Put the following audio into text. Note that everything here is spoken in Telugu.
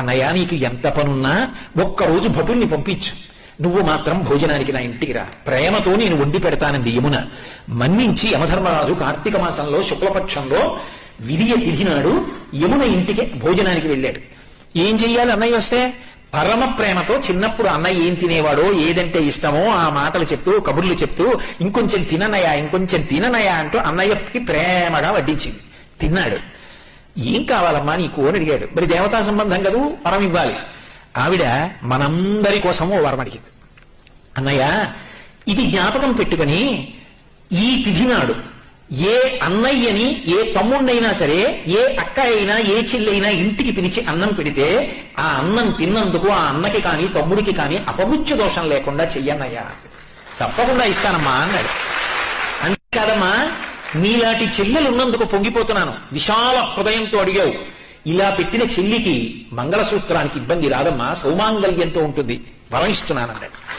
అన్నయ్య నీకు ఎంత పనున్నా ఒక్కరోజు భటుల్ని పంపించు. నువ్వు మాత్రం భోజనానికి నా ఇంటికి రా. ప్రేమతో నేను వండి పెడతానంది యమున. మన్నించి యమధర్మరాజు కార్తీక మాసంలో శుక్లపక్షంలో విధియ తిరిగినాడు యమున ఇంటికి భోజనానికి వెళ్ళాడు. ఏం చెయ్యాలి అన్నయ్య వస్తే? పరమ ప్రేమతో చిన్నప్పుడు అన్నయ్య ఏం తినేవాడో ఏదంటే ఇష్టమో ఆ మాటలు చెప్తూ కబుర్లు చెప్తూ ఇంకొంచెం తిననయా ఇంకొంచెం తిననయా అంటూ అన్నయ్యకి ప్రేమగా వడ్డించింది. తిన్నాడు. ఏం కావాలమ్మా నీకు అని అడిగాడు. మరి దేవతా సంబంధం కదూ? వరం ఇవ్వాలి. ఆవిడ మనందరి కోసము ఓ వరం అడిగింది. అన్నయ్య ఇది జ్ఞాపకం పెట్టుకొని ఈ తిథి నాడు ఏ అన్నయ్యని ఏ తమ్ముణ్ణైనా సరే ఏ అక్క అయినా ఏ చెల్లైనా ఇంటికి పిలిచి అన్నం పెడితే ఆ అన్నం తిన్నందుకు ఆ అన్నకి కాని తమ్ముడికి కాని అపముత్య దోషం లేకుండా చెయ్యన్నయ్యా. తప్పకుండా ఇస్తానమ్మా అన్నాడు. అంతేకాదమ్మా నీలాంటి చెల్లెలు ఉన్నందుకు పొంగిపోతున్నాను. విశాల హృదయంతో అడిగావు. ఇలా పెట్టిన చెల్లికి మంగళసూత్రానికి ఇబ్బంది రాదమ్మా. సౌమాంగల్యంతో ఉంటుంది. వరం ఇస్తున్నానన్నాడు